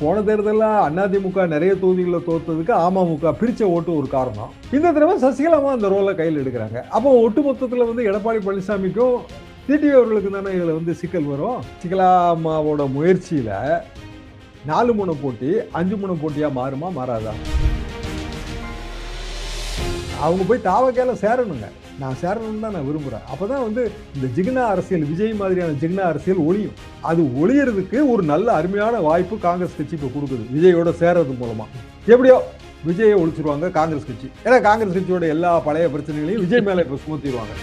போன தேர்தலில் அதிமுக நிறைய தொகுதிகளில் தோத்ததுக்கு அமமுக பிரிச்ச ஓட்டு ஒரு காரணம். இந்த தடவை சசிகலாமா அந்த ரோலை கையில் எடுக்கிறாங்க. அப்போ ஒட்டு மொத்தத்தில் வந்து எடப்பாடி பழனிசாமிக்கும் டிடிவி அவர்களுக்கு தானே இதில் வந்து சிக்கல் வரும். சசிகலாமாவோட முயற்சியில் நாலு முனை போட்டி அஞ்சு முனை போட்டியாக மாறுமா மாறாதா? அவங்க போய் தாவக்கையில் சேரணுங்க. நான் சேரணும்னு தான் நான் விரும்புகிறேன் அப்போ தான் வந்து இந்த ஜிக்னா அரசியல் விஜய் மாதிரியான ஜிக்னா அரசியல் ஒளியும். அது ஒளியறதுக்கு ஒரு நல்ல அருமையான வாய்ப்பு காங்கிரஸ் கட்சி இப்போ கொடுக்குது. விஜயோட சேர்றது மூலமாக எப்படியோ விஜயை ஒழிச்சிருவாங்க காங்கிரஸ் கட்சி. ஏன்னா காங்கிரஸ் கட்சியோட எல்லா பழைய பிரச்சனைகளையும் விஜய் மேலே இப்போ சுமத்திடுவாங்க.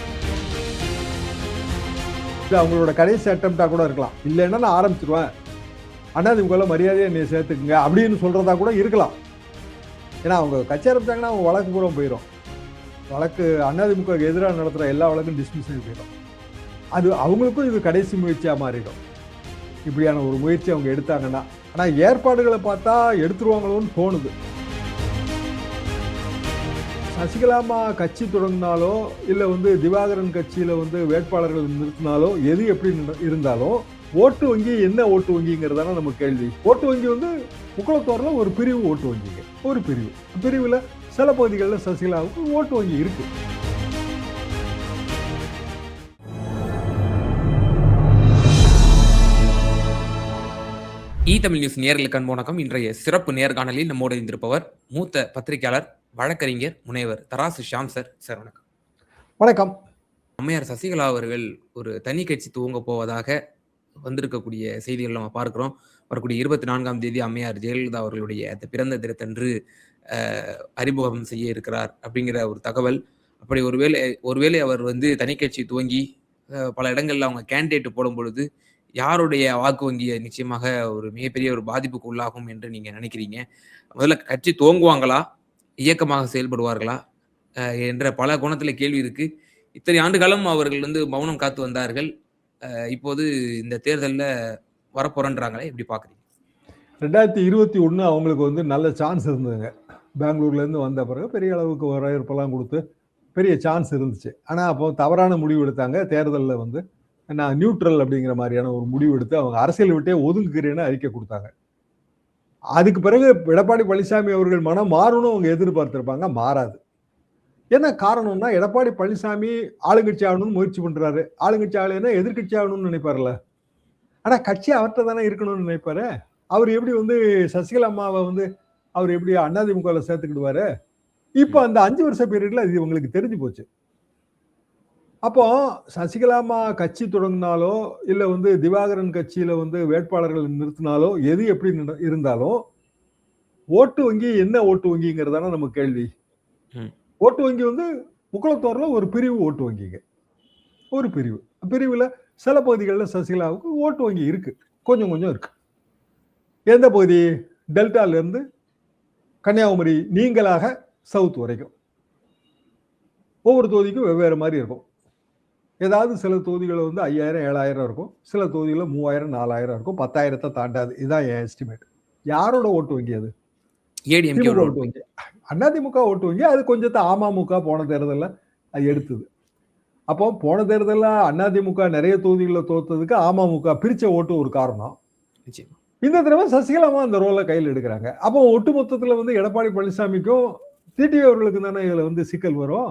இல்லை அவங்களோட கடைசி அட்டம்ப்டாக கூட இருக்கலாம். இல்லைன்னா நான் ஆரம்பிச்சிருவேன். அண்ணாதிமுகவில் மரியாதையை என்னை சேர்த்துக்குங்க அப்படின்னு சொல்கிறதா கூட இருக்கலாம். ஏன்னா அவங்க கட்சி ஆரம்பித்தாங்கன்னா அவங்க வழக்கு கூட போயிடும் வழக்கு அதிமுக எதிராக நடத்துகிற எல்லா வழக்கும் டிஸ்மிஸ் ஆகி போயிடும். அது அவங்களுக்கும் இது கடைசி முயற்சியாக மாறிடும். இப்படியான ஒரு முயற்சி அவங்க எடுத்தாங்கன்னா ஆனால் ஏற்பாடுகளை பார்த்தா எடுத்துருவாங்களோன்னு தோணுது. சசிகலாமா கட்சி தொடங்கினாலோ இல்லை வந்து திவாகரன் கட்சியில் வந்து வேட்பாளர்கள் நிறுத்தினாலோ எது எப்படி இருந்தாலும் ஓட்டு வங்கி என்ன ஓட்டு வங்கிங்கிறதான நம்ம கேள்வி. ஓட்டு வங்கி வந்து முக்குளத்தோரில் ஒரு பிரிவு ஓட்டு வங்கிங்க. ஒரு பிரிவு. பிரிவில் சில பகுதிகளில் சசிகலாவுக்கு ஓட்டு வங்கி இருக்கு. இ தமிழ் நியூஸ் நேர்களுக்கு வணக்கம். இன்றைய சிறப்பு நேர்காணலில் நம்மோடு இருந்திருப்பவர் மூத்த பத்திரிகையாளர் வழக்கறிஞர் முனைவர் தராசு ஷாம் சார். சார் வணக்கம். வணக்கம். அம்மையார் சசிகலா அவர்கள் ஒரு தனி கட்சி துவங்க போவதாக வந்திருக்கக்கூடிய செய்திகள் நம்ம பார்க்கிறோம். வரக்கூடிய இருபத்தி நான்காம் தேதி அம்மையார் ஜெயலலிதா அவர்களுடைய அந்த பிறந்த தினத்தன்று அறிமுகம் செய்ய இருக்கிறார் அப்படிங்கிற ஒரு தகவல். அப்படி ஒருவேளை ஒருவேளை அவர் வந்து தனி கட்சி துவங்கி பல இடங்களில் அவங்க கேண்டிடேட் போடும் பொழுது யாருடைய வாக்கு வங்கியை நிச்சயமாக ஒரு மிகப்பெரிய ஒரு பாதிப்புக்கு உள்ளாகும் என்று நீங்கள் நினைக்கிறீங்க? முதல்ல கட்சி துவங்குவாங்களா? இயக்கமாக செயல்படுவார்களா? என்ற பல கோணத்தில் கேள்வி இருக்கு. இத்தனை ஆண்டு காலம் அவர்கள் வந்து மௌனம் காத்து வந்தார்கள். இப்போது இந்த தேர்தலில் வரப்போறன்றாங்களே? எப்படி பார்க்குறீங்க ரெண்டாயிரத்தி இருபத்தி ஒன்று அவங்களுக்கு வந்து நல்ல சான்ஸ் இருந்ததுங்க. பெங்களூர்லேருந்து வந்த பிறகு பெரிய அளவுக்கு வரவேற்பெல்லாம் கொடுத்து பெரிய சான்ஸ் இருந்துச்சு. ஆனால் அப்போ தவறான முடிவு எடுத்தாங்க. தேர்தலில் வந்து நான் நியூட்ரல் அப்படிங்கிற மாதிரியான ஒரு முடிவு எடுத்து அவங்க அரசியல் விட்டே ஒதுங்குகிறேன்னு அறிக்கை கொடுத்தாங்க. அதுக்கு பிறகு எடப்பாடி பழனிசாமி அவர்கள் மனம் மாறணும் அவங்க எதிர்பார்த்திருப்பாங்க. மாறாது. என்ன காரணம்னா எடப்பாடி பழனிசாமி ஆளுங்கட்சி ஆகணும்னு முயற்சி பண்ணுறாரு ஆளுங்கட்சி ஆகலைன்னா எதிர்கட்சி ஆகணும்னு நினைப்பார்ல ஆனா கட்சி அவர்கிட்ட தானே இருக்கணும்னு நினைப்பாரு? அவர் எப்படி வந்து சசிகலா அம்மாவை வந்து அவர் எப்படி அதிமுகவில் சேர்த்துக்கிடுவாரு? இப்போ அந்த அஞ்சு வருஷ பீரியட்ல அது இவங்களுக்கு தெரிஞ்சு போச்சு. அப்போ சசிகலா அம்மா கட்சி தொடங்கினாலோ இல்லை வந்து திவாகரன் கட்சியில வந்து வேட்பாளர்கள் நிறுத்தினாலோ எது எப்படி இருந்தாலும் ஓட்டு வங்கி என்ன ஓட்டு வங்கிங்கிறதான நம்ம கேள்வி. ஓட்டு வங்கி வந்து முக்குளத்தோர்ல ஒரு பிரிவு ஓட்டு வங்கிங்க. ஒரு பிரிவு. பிரிவுல சில பகுதிகளில் சசிகலாவுக்கு ஓட்டு வங்கி இருக்கு. கொஞ்சம் கொஞ்சம் இருக்கு. எந்த பகுதி? டெல்டால இருந்து கன்னியாகுமரி நீங்களாக சவுத் வரைக்கும். ஒவ்வொரு தொகுதிக்கும் வெவ்வேறு மாதிரி இருக்கும். ஏதாவது சில தொகுதிகளில் வந்து ஐயாயிரம் ஏழாயிரம் இருக்கும். சில தொகுதிகளில் மூவாயிரம் நாலாயிரம் இருக்கும். பத்தாயிரத்தை தாண்டாது. இதுதான் என் எஸ்டிமேட் யாரோட ஓட்டு வங்கி அது? ஏடிஎம்கே ஓட்டு வங்கி. அதிமுக ஓட்டு வங்கி. அது கொஞ்சத்தை அமமுக போன தேர்தலில் அது எடுத்தது. அப்போ போன தேர்தலில் அதிமுக நிறைய தொகுதிகளில் தோத்ததுக்கு அமமுக பிரிச்ச ஓட்டு ஒரு காரணம். நிச்சயமா. இந்த தடவை சசிகலாமா அந்த ரோலை கையில் எடுக்கிறாங்க. அப்போ ஒட்டு மொத்தத்தில் வந்து எடப்பாடி பழனிசாமிக்கும் டிடிவி அவர்களுக்கு தானே இதில் வந்து சிக்கல் வரும்?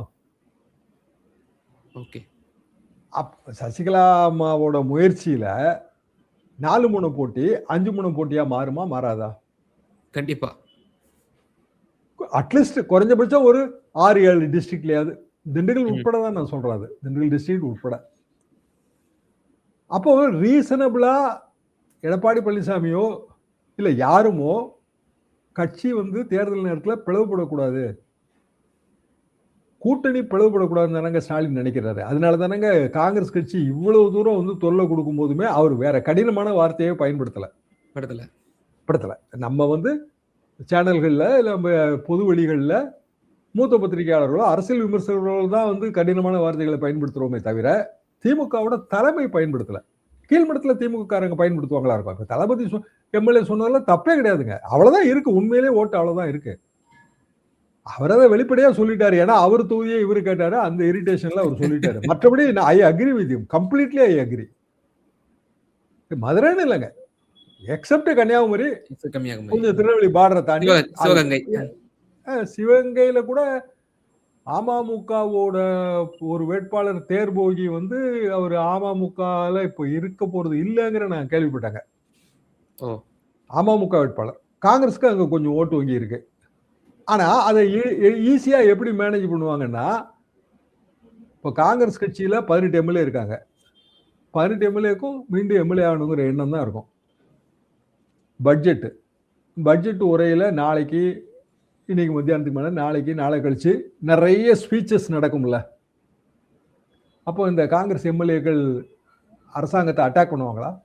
ஓகே. அப் சசிகலா அம்மாவோட முயற்சியில நாலு முனை போட்டி அஞ்சு முனை போட்டியா மாறுமா மாறாதா? கண்டிப்பா. அட்லீஸ்ட் குறைஞ்சபட்சம் ஒரு ஆறு ஏழு டிஸ்ட்ரிக்ட்லயாவது திண்டுக்கல். உட்பட தான் நான் சொல்றேன் அது. திண்டுக்கல் டிஸ்ட்ரிக்ட் உட்பட. அப்போ ரீசனபிளா எடப்பாடி பழனிசாமியோ இல்ல யாருமோ கட்சி வந்து தேர்தல் நேரத்தில் பிளவுபடக்கூடாது. கூட்டணி பிளவுபடக்கூடாதுன்னு தானங்க ஸ்டாலின் நினைக்கிறாரு. அதனால தானங்க காங்கிரஸ் கட்சி இவ்வளவு தூரம் வந்து தொல்லை கொடுக்கும் போதுமே அவர் வேற கடினமான வார்த்தையை பயன்படுத்தல. படத்துல. படுத்தலை. நம்ம வந்து சேனல்களில் நம்ம பொது வெளிகளில் மூத்த பத்திரிகையாளர்களோ அரசியல் விமர்சகர்களோ தான் வந்து கடினமான வார்த்தைகளை பயன்படுத்துகிறோமே தவிர திமுகவோட தலைமை பயன்படுத்தலை. கீழ்மட்டத்தில் திமுககாரங்க பயன்படுத்துவாங்களா இருக்கும் இப்போ தளபதி சொ எம்எல்ஏ சொன்னதெல்லாம் தப்பே கிடையாதுங்க. அவ்வளோதான் இருக்கு. உண்மையிலே ஓட்டு அவ்வளோதான் இருக்கு. அவர் அதை வெளிப்படையாக சொல்லிட்டாரு. ஏன்னா அவர் தொகுதியை இவர் கேட்டாரு. அந்த இரிட்டேஷன்ல அவர் சொல்லிட்டாரு. மற்றபடி I agree with you completely I agree மதுரைன்னு இல்லைங்க. எக்ஸப்ட் கன்னியாகுமரி கொஞ்சம் திருநெல்வேலி பார்டரை தாண்டி சிவ- சிவகங்கை. சிவகங்கையில கூட அமமுகவோட ஒரு வேட்பாளர் தேர்போகி வந்து அவர் அமமுகல இப்போ இருக்க போறது இல்லைங்கிற நான் கேள்விப்பட்டாங்க. அமமுக வேட்பாளர். காங்கிரஸ்க்கு அங்க கொஞ்சம் ஓட்டு வங்கி இருக்கு. ஆனா அதை ஈஸியா எப்படி மேனேஜ் பண்ணுவாங்கன்னா இப்போ காங்கிரஸ் கட்சியில பதினெட்டு எம்எல்ஏ இருக்காங்க. பதினெட்டு எம்எல்ஏக்கும் மீண்டும் எம்எல்ஏ ஆகணுங்கிற எண்ணம் தான் இருக்கும். பட்ஜெட்டு. பட்ஜெட் உரையில நாளைக்கு இன்னைக்கு மத்தியானத்துக்கு மேலே நாளைக்கு நாளை கழிச்சு நிறைய ஸ்பீச்சஸ் நடக்கும்ல. அப்போ இந்த காங்கிரஸ் எம்எல்ஏக்கள் அரசாங்கத்தை அட்டாக் பண்ணுவாங்களா?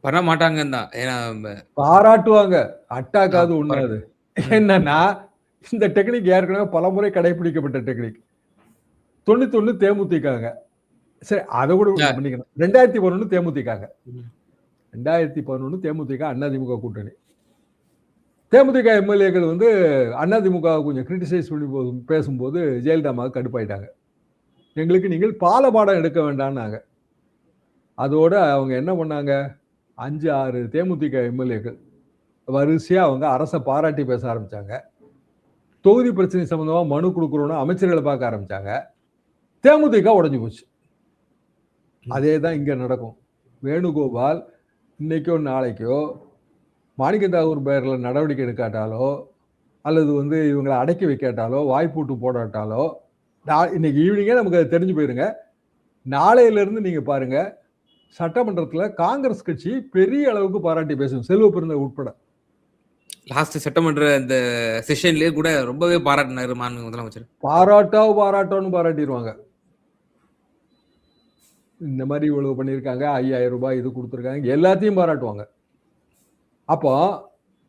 பண்ண மாட்டாங்கன்னு பாராட்டுவாங்க. அட்டாக் அது. ஆ, ஒண்ணாது என்னன்னா இந்த டெக்னிக் ஏற்கனவே பலமுறை கடைபிடிக்கப்பட்ட டெக்னிக் தொண்ணூத்தி ஒண்ணு தேமுதிகாங்க. சரி அதை கூட. பண்ணிக்கணும். ரெண்டாயிரத்தி பதினொன்னு தேமுதிகாங்க. ரெண்டாயிரத்தி பதினொன்னு தேமுதிக அதிமுக கூட்டணி. தேமுதிக எம்எல்ஏக்கள் வந்து அதிமுக கொஞ்சம் கிரிட்டிசைஸ் பண்ணி போது பேசும்போது ஜெயலலிதாமாவுக்கு கடுப்பாயிட்டாங்க. எங்களுக்கு நீங்கள் பாலபாடம் எடுக்க வேண்டாம்னாங்க. அதோட அவங்க என்ன பண்ணாங்க? அஞ்சு ஆறு தேமுதிக எம்எல்ஏக்கள் வரிசையா அவங்க அரசை பாராட்டி பேச ஆரம்பிச்சாங்க. தொகுதி பிரச்சனை சம்பந்தமா மனு கொடுக்குறோன்னு அமைச்சர்களை பார்க்க ஆரம்பிச்சாங்க. தேமுதிக உடைஞ்சு போச்சு. அதே தான் இங்க நடக்கும். வேணுகோபால் இன்னைக்கோ நாளைக்கோ மாணிக்க தாகூர் பேரில் நடவடிக்கை எடுக்காட்டாலோ அல்லது வந்து இவங்களை அடக்கி வைக்காட்டாலோ வாய்ப்பூட்டு போடாட்டாலோ இன்னைக்கு ஈவினிங்கே நமக்கு அது தெரிஞ்சு போயிருங்க. நாளையில இருந்து நீங்க பாருங்க சட்டமன்றத்துல காங்கிரஸ் கட்சி பெரிய அளவுக்கு பாராட்டி பேசும் செல்வ பிறந்த உட்பட. லாஸ்ட் சட்டமன்ற இந்த செஷன்லயே கூட ரொம்பவே பாராட்டினாரு மாண்பு முதலமைச்சர். பாராட்டோ பாராட்டோன்னு பாராட்டிடுவாங்க. இந்த மாதிரி இவ்வளவு பண்ணியிருக்காங்க ஐயாயிரம் ரூபாய் இது கொடுத்துருக்காங்க எல்லாத்தையும் பாராட்டுவாங்க. அப்போ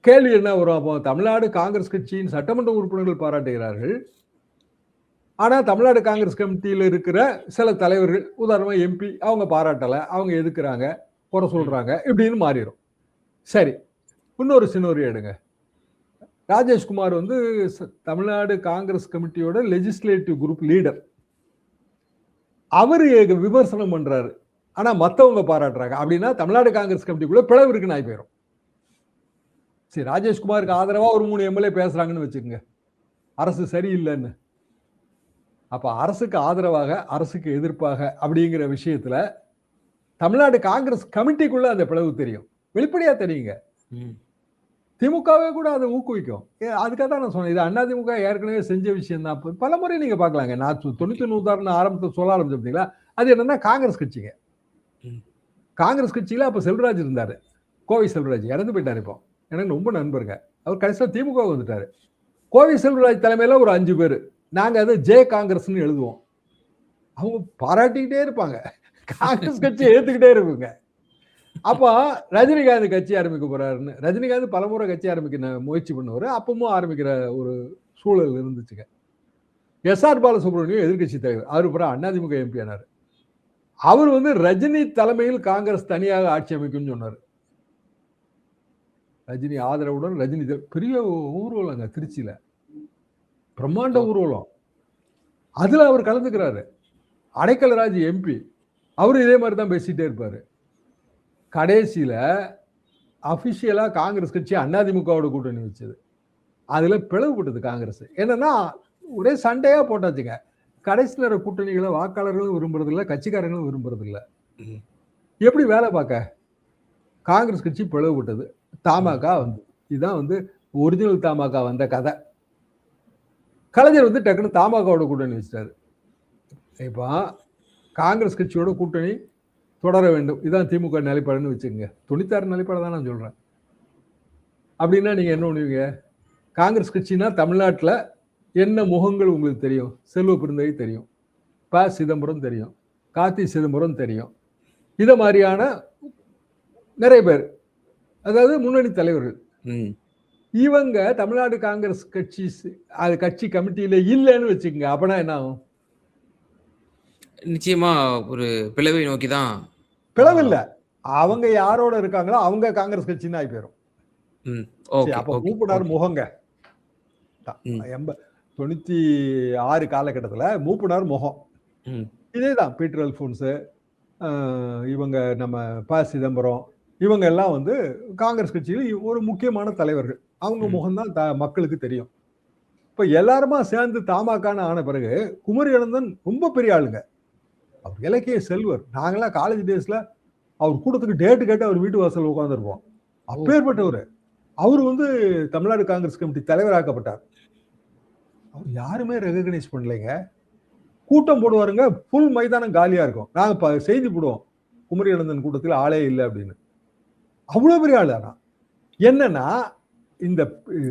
கேள்வி என்ன வரும்? அப்போ தமிழ்நாடு காங்கிரஸ் கட்சியின் சட்டமன்ற உறுப்பினர்கள் பாராட்டுகிறார்கள். ஆனால் தமிழ்நாடு காங்கிரஸ் கமிட்டியில் இருக்கிற சில தலைவர்கள் உதாரணமாக எம்பி அவங்க பாராட்டலை. அவங்க எதுக்குறாங்க? குறை சொல்கிறாங்க இப்படின்னு மாறிடும் சரி. இன்னொரு சின்னொரு எடுங்க. ராஜேஷ்குமார் வந்து தமிழ்நாடு காங்கிரஸ் கமிட்டியோட லெஜிஸ்லேட்டிவ் குரூப் லீடர் அவர் விமர்சனம் பண்ணுறாரு ஆனால் மற்றவங்க பாராட்டுறாங்க. அப்படின்னா தமிழ்நாடு காங்கிரஸ் கமிட்டிக்குள்ளே பிளவு இருக்குன்னு ஆகி போயிடும் சரி ராஜேஷ்குமாருக்கு ஆதரவா ஒரு மூணு எம்எல்ஏ பேசுறாங்கன்னு வச்சுக்கோங்க. அரசு சரியில்லைன்னு. அப்ப அரசுக்கு ஆதரவாக அரசுக்கு எதிர்ப்பாக அப்படிங்கிற விஷயத்துல தமிழ்நாடு காங்கிரஸ் கமிட்டிக்குள்ள அந்த பிளவு தெரியும். வெளிப்படையா தெரியுங்க. திமுகவே கூட அதை ஊக்குவிக்கும். அதுக்காக தான் நான் சொன்னேன். இது அதிமுக ஏற்கனவே செஞ்ச விஷயம் தான். பல முறை நீங்க பார்க்கலாங்க. நான் தொண்ணூத்தி உதாரணம் ஆரம்பத்தை சொல்ல ஆரம்பிச்சு பார்த்தீங்களா அது என்னன்னா காங்கிரஸ் கட்சிங்க. காங்கிரஸ் கட்சியில அப்ப செல்வராஜ் இருந்தாரு. கோவை செல்வராஜ் இறந்து போயிட்டாரு இப்போ. எனக்கு ரொம்ப நண்பருங்க. அவர் கடைசியில் திமுக வந்துட்டார். கோவை செல்வராஜ் தலைமையில் ஒரு அஞ்சு பேர். நாங்கள் அதை ஜே காங்கிரஸ்னு எழுதுவோம். அவங்க பாராட்டிக்கிட்டே இருப்பாங்க. காங்கிரஸ் கட்சி ஏற்றுக்கிட்டே இருக்குங்க. அப்போ ரஜினிகாந்த் கட்சி ஆரம்பிக்க போறாருன்னு ரஜினிகாந்த் பலமுறை கட்சி ஆரம்பிக்க முயற்சி பண்ணுவார். அப்பவும் ஆரம்பிக்கிற ஒரு சூழல் இருந்துச்சுங்க. எஸ்ஆர் பாலசுப்ரமணியம் எதிர்க்கட்சி தலைவர். அவர் பிறகு அதிமுக எம்பி ஆனார். அவர் வந்து ரஜினி தலைமையில் காங்கிரஸ் தனியாக ஆட்சி அமைக்கும்னு சொன்னார். ரஜினி ஆதரவுடன் ரஜினி பெரிய ஊர்வலங்க திருச்சியில. பிரம்மாண்ட ஊர்வலம். அதுல அவர் கலந்துக்கிறாரு. அடைக்கலராஜ் எம்பி அவரு இதே மாதிரி தான் பேசிட்டே இருப்பாரு. கடைசியில அபிஷியலா காங்கிரஸ் கட்சி அதிமுகவோட கூட்டணி வச்சது. அதுல பிளவுபட்டது காங்கிரஸ். என்னன்னா ஒரே சண்டையா போட்டாச்சுங்க. கடைசி நேர கூட்டணிகளை வாக்காளர்களும் விரும்புறது இல்ல கட்சிக்காரங்களும் விரும்புறது இல்ல ம். எப்படி வேலை பார்க்க? காங்கிரஸ் கட்சி பிளவுபட்டது தமாக வந்து இதுதான் வந்து ஒரிஜினல் தமாக வந்த கதை. கலைஞர் வந்து டக்குன்னு தமாகவோட கூட்டணி வச்சிட்டாரு. இப்போ காங்கிரஸ் கட்சியோட கூட்டணி தொடர வேண்டும். இதான் திமுக நிலைப்பாடுன்னு வச்சுக்கோங்க. தொண்ணூத்தாறு நிலைப்பாடு தான் நான் சொல்றேன். அப்படின்னா நீங்க என்ன பண்ணுவீங்க? காங்கிரஸ் கட்சினா தமிழ்நாட்டில் என்ன முகங்கள் உங்களுக்கு தெரியும்? செல்வ பிறந்தகை தெரியும். ப. சிதம்பரம் தெரியும். கார்த்தி சிதம்பரம் தெரியும். இதை மாதிரியான நிறைய பேர். அதாவது முன்னணி தலைவர்கள். இவங்க தமிழ்நாடு காங்கிரஸ் கட்சி அது கட்சி கமிட்டியில இல்லைன்னு வச்சுக்கோங்க அப்பனா என்ன ஆகும்? நிச்சயமா ஒரு பிளவை நோக்கி தான் பிளவு இல்ல அவங்க யாரோட இருக்காங்களோ அவங்க காங்கிரஸ் கட்சின்னு ஆகி போயிடும் அப்ப மூப்பனார் முகங்க. எம்ப தொண்ணூத்தி ஆறு காலகட்டத்துல மூப்பனார் முகம். ம். இதேதான் பீட்டர் அல்போன்ஸ் அஹ், இவங்க நம்ம ப சிதம்பரம் இவங்க எல்லாம் வந்து காங்கிரஸ் கட்சியில் ஒரு முக்கியமான தலைவர்கள். அவங்க. முகம்தான் த மக்களுக்கு தெரியும். இப்போ எல்லாருமா சேர்ந்து தாமாக்கான ஆன பிறகு குமரி அனந்தன் ரொம்ப பெரிய ஆளுங்க. அவர் இலக்கிய செல்வர். நாங்களாம் காலேஜ் டேஸ்ல அவர் கூட்டத்துக்கு டேட்டு கேட்டு அவர் வீட்டு வாசல் உட்காந்துருப்போம் அப்பேற்பட்டவர். அவர் வந்து தமிழ்நாடு காங்கிரஸ் கமிட்டி தலைவராக்கப்பட்டார். அவர் யாருமே ரெகக்னைஸ் பண்ணலைங்க. கூட்டம் போடுவாருங்க. ஃபுல் மைதானம் காலியா இருக்கும். நாங்க ப- செய்தி போடுவோம். குமரி அனந்தன் கூட்டத்தில் ஆளே இல்லை அப்படின்னு. அவ்வளவு பெரிய ஆளு ஆனா. என்னன்னா இந்த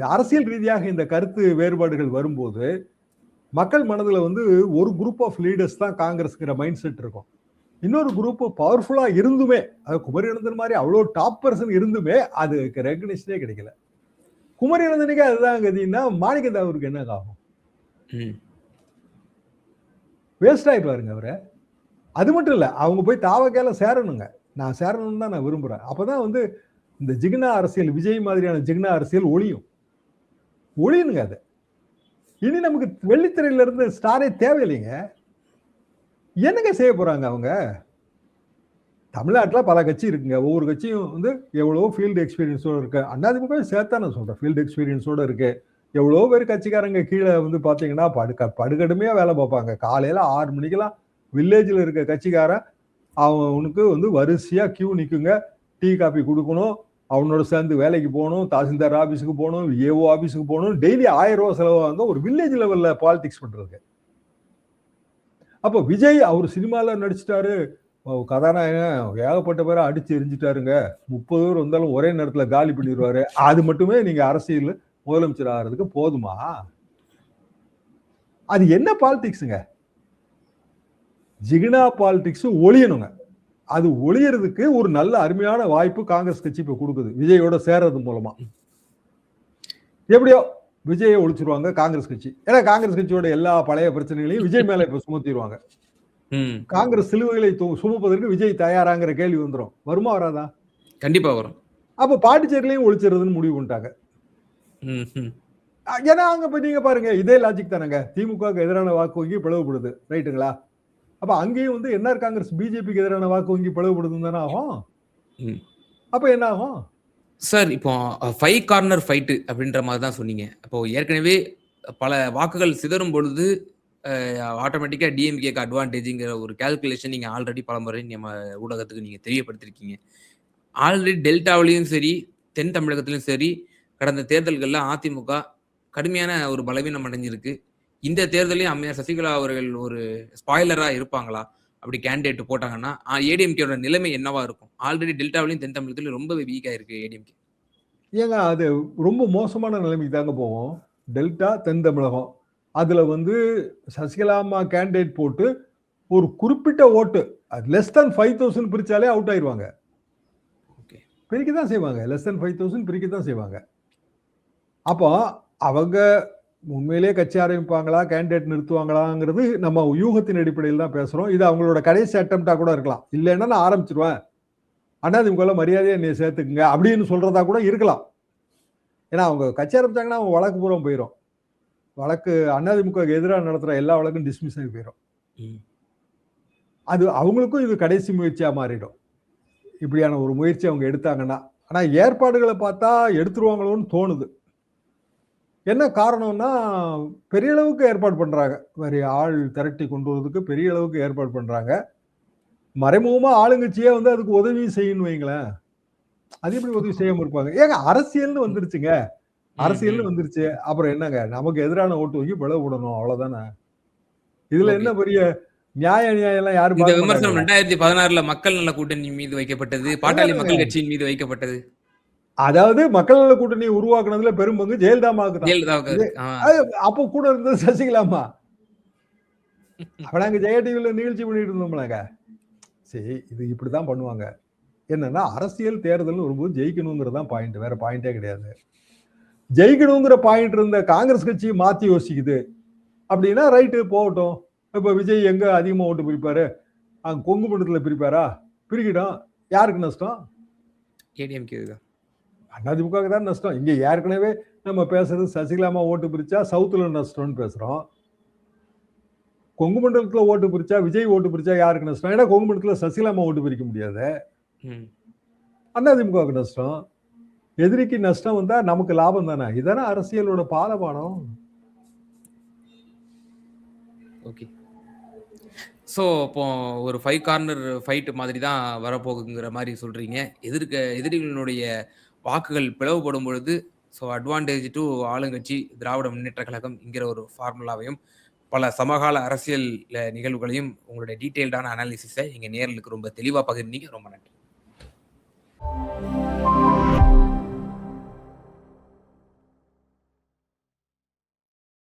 அரசியல் ரீதியாக இந்த கருத்து வேறுபாடுகள் வரும்போது மக்கள் மனதுல வந்து ஒரு குரூப் ஆஃப் லீடர்ஸ் தான் காங்கிரஸ்ங்கிற மைண்ட் செட் இருக்கும். இன்னொரு குரூப் பவர்ஃபுல்லா இருந்துமே அது குமரி அனந்தன் மாதிரி அவ்வளோ டாப் பர்சன் இருந்துமே அதுக்கு ரெகக்னிஷனே கிடைக்கல. குமரி அனந்தனுக்கு அதுதான் கதின்னா மாணிக்கதாவருக்கு என்ன ஆகும்? ம். வேஸ்ட் ஆயிடுவாருங்க அவரு. அது மட்டும் இல்ல அவங்க போய் தாவக்கையில சேரணுங்க. நான் சேரணும்னு தான் நான் விரும்புகிறேன் அப்போ தான் வந்து இந்த ஜிக்னா அரசியல் விஜய் மாதிரியான ஜிக்னா அரசியல் ஒளியும். ஒளியனுங்க அது. இனி நமக்கு வெள்ளித்திரையிலிருந்து ஸ்டாரே தேவையில்லைங்க. என்னங்க செய்ய போகிறாங்க அவங்க? தமிழ்நாட்டில் பல கட்சி இருக்குங்க. ஒவ்வொரு கட்சியும் வந்து எவ்வளோ ஃபீல்டு எக்ஸ்பீரியன்ஸோடு இருக்கு. அண்ணாதிமுக சேர்த்தா நான் சொல்கிறேன் ஃபீல்டு எக்ஸ்பீரியன்ஸோடு இருக்கு. எவ்வளோ பேர் கட்சிக்காரங்க கீழே வந்து பார்த்தீங்கன்னா படுக்க படுகடுமையாக வேலை பார்ப்பாங்க. காலையில் ஆறு மணிக்கெல்லாம் வில்லேஜில் இருக்க கட்சிக்காரன் அவனுக்கு வந்து வரிசையா கியூ நிற்குங்க டீ காபி கொடுக்கணும். அவனோட சேர்ந்து வேலைக்கு போகணும். தாசில்தார் ஆபீஸுக்கு போகணும். ஏஓ ஆஃபீஸுக்கு போகணும். டெய்லி ஆயிரம் ரூபா செலவாங்க ஒரு வில்லேஜ் லெவலில் பாலிடிக்ஸ் பண்றதுக்கு. அப்போ விஜய் அவர் சினிமாவில் நடிச்சிட்டாரு. கதாநாயகன் ஏகப்பட்ட பேரை அடிச்சு எரிஞ்சிட்டாருங்க. முப்பது பேர் வந்தாலும் ஒரே நேரத்தில் காலி பண்ணிடுவாரு அது மட்டுமே நீங்கள் அரசியல் முதலமைச்சர் ஆகிறதுக்கு போதுமா? அது என்ன பாலிடிக்ஸுங்க ஜிகினா பாலிடிக்ஸ் ஒளியணுங்க அது ஒளியறதுக்கு ஒரு நல்ல அருமையான வாய்ப்பு காங்கிரஸ் கட்சி இப்ப கொடுக்குது. விஜயோட சேர்றது மூலமா. எப்படியோ விஜயை ஒழிச்சிருவாங்க காங்கிரஸ் கட்சி. ஏன்னா காங்கிரஸ் கட்சியோட எல்லா பழைய பிரச்சனைகளையும் விஜய் மேல இப்ப சுமத்திடுவாங்க. காங்கிரஸ் சிலுவைகளை சுமப்பதற்கு விஜய் தயாராங்கிற கேள்வி வந்துரும். வருமா வராதா? கண்டிப்பா வரும். அப்ப பாண்டிச்சேரிலையும் ஒழிச்சிருதுன்னு முடிவு பண்ணிட்டாங்க. ஏன்னா அங்க நீங்க பாருங்க இதே லாஜிக் தானங்க. திமுகவுக்கு எதிரான வாக்கு வங்கி பிளவுபடுது. ரைட்டுங்களா அப்ப அங்கேயும் வந்து என்ஆர் காங்கிரஸ் பிஜேபிக்கு எதிரான வாக்கு வங்கி பிளவுபடுதுன்னு தானே ஆகும். அப்ப என்ன ஆகும்? சார் இப்போ ஃபைவ் கார்னர் ஃபைட்டு அப்படின்ற மாதிரி தான் சொன்னீங்க. அப்போ ஏற்கனவே பல வாக்குகள் சிதறும் பொழுது ஆட்டோமேட்டிக்காக டிஎம்கேக்கு அட்வான்டேஜுங்கிற ஒரு கால்குலேஷன் நீங்கள் ஆல்ரெடி பல முறை நம்ம ஊடகத்துக்கு நீங்கள் தெரியப்படுத்திருக்கீங்க. ஆல்ரெடி டெல்டாவிலையும் சரி தென் தமிழகத்திலும் சரி கடந்த தேர்தல்களில் அதிமுக கடுமையான ஒரு பலவீனம் அடைஞ்சிருக்கு. இந்த தேர்தலையும் அம்மையார் சசிகலா அவர்கள் ஒரு ஸ்பாய்லராக இருப்பாங்களா? அப்படி கேண்டிடேட் போட்டாங்கன்னா ஏடிஎம்கேயோட நிலைமை என்னவா இருக்கும்? ஆல்ரெடி டெல்டாவிலையும் தென் தமிழகத்திலும் ரொம்ப வீக்காக இருக்கு ஏடிஎம்கே ஏங்க அது ரொம்ப மோசமான நிலைமைக்கு தாங்க போவோம் டெல்டா தென் தமிழகம் அதுல வந்து சசிகலா அம்மா கேண்டிடேட் போட்டு ஒரு குறிப்பிட்ட ஓட்டு லெஸ் than ஃபைவ் தௌசண்ட் பிரிச்சாலே அவுட் ஆயிருவாங்க. ஓகே பிரிக்க தான் செய்வாங்க. லெஸ் than ஃபைவ் தௌசண்ட் பிரிக்க தான் செய்வாங்க. அப்போ அவங்க உண்மையிலேயே கட்சி ஆரம்பிப்பாங்களா கேண்டிடேட் நிறுத்துவாங்களாங்கிறது நம்ம யூகத்தின் அடிப்படையில் தான் பேசுறோம். இது அவங்களோட கடைசி அட்டம்ப்டா கூட இருக்கலாம். இல்லைன்னா நான் ஆரம்பிச்சிருவேன். அண்ணாதிமுக மரியாதையை நீ சேர்த்துக்குங்க அப்படின்னு சொல்றதா கூட இருக்கலாம். ஏன்னா அவங்க கட்சி ஆரம்பிச்சாங்கன்னா அவங்க வழக்கு பூரா போயிடும் வழக்கு அதிமுக எதிராக நடத்துற எல்லா வழக்கும் டிஸ்மிஸ் ஆகி போயிடும். அது அவங்களுக்கும் இது கடைசி முயற்சியா மாறிடும். இப்படியான ஒரு முயற்சி அவங்க எடுத்தாங்கன்னா ஆனா ஏற்பாடுகளை பார்த்தா எடுத்துருவாங்களோன்னு தோணுது. என்ன காரணம்னா பெரிய அளவுக்கு ஏற்பாடு பண்றாங்க. வேற ஆள் திரட்டி கொண்டு வரதுக்கு பெரிய அளவுக்கு ஏற்பாடு பண்றாங்க. மறைமுகமா ஆளுங்கட்சியே வந்து அதுக்கு உதவி செய்யணும் வைங்களேன். அது எப்படி உதவி செய்யாம இருப்பாங்க? ஏங்க அரசியல்னு வந்துருச்சுங்க. அரசியல்னு வந்துருச்சு. அப்புறம் என்னங்க? நமக்கு எதிரான ஓட்டு வங்கி பிளவு விடணும் அவ்வளவுதானே? இதுல. என்ன பெரிய நியாய நியாயம் எல்லாம் யாரும் விமர்சனம். ரெண்டாயிரத்தி பதினாறுல மக்கள் நல கூட்டணி மீது வைக்கப்பட்டது பாட்டாளி மக்கள் கட்சியின் மீது வைக்கப்பட்டது. அதாவது மக்கள் நல கூட்டணி உருவாக்குனதுல பெரும்பங்கு ஜெயலலிதாமாவுக்கு அப்போ கூட இருந்தது சசிகலாமா? அப்ப நாங்க ஜெய டிவில நிகழ்ச்சி பண்ணிட்டு இருந்தோம்லங்க. சரி இது இப்படிதான் பண்ணுவாங்க. என்னன்னா அரசியல் தேர்தல் வரும்போது ஜெயிக்கணுங்கிறது தான் பாயிண்ட் வேற பாயிண்டே கிடையாது. ஜெயிக்கணுங்கிற பாயிண்ட் இருந்த காங்கிரஸ் கட்சி மாத்தி யோசிக்குது. அப்படின்னா ரைட்டு போகட்டும். இப்ப விஜய் எங்க அதிகமா ஓட்டு பிரிப்பாரு அங்க கொங்கு மண்டலத்துல பிரிப்பாரா? பிரிக்கிட்டோம். யாருக்கு நஷ்டம்? ஏடிஎம்கே தான். அதிமுக தான் நஷ்டம். இங்க ஏற்கனவே நம்ம பேசுறது சசிகலாமா ஓட்டு பிரிச்சா சவுத்துல நஷ்டம்னு பேசுறோம். கொங்கு மண்டலத்துல ஓட்டு பிரிச்சா விஜய் ஓட்டு பிரிச்சா யாருக்கு நஷ்டம்? ஏன்னா கொங்கு மண்டலத்துல சசிகலாமா ஓட்டு பிரிக்க முடியாது. ம். அதிமுகவுக்கு நஷ்டம். எதிரிக்கு நஷ்டம் வந்தா நமக்கு லாபம் தானே? இதானே அரசியலோட பாலபானம். ஓகே. ஸோ இப்போ ஒரு ஃபைவ் கார்னர் ஃபைட் மாதிரி தான் வரப்போகுங்கிற மாதிரி சொல்றீங்க. எதிர்க்க எதிரிகளினுடைய வாக்குகள் பிளவுபடும் பொழுது ஸோ அட்வான்டேஜ் டு ஆளுங்கட்சி திராவிட முன்னேற்ற கழகம் என்கிற ஒரு ஃபார்முலாவையும் பல சமகால அரசியல் நிகழ்வுகளையும் உங்களுடைய டீட்டெயில்டான அனாலிசிஸை எங்கள் நேரலுக்கு ரொம்ப தெளிவாக பகிர்ந்தீங்க. ரொம்ப நன்றி.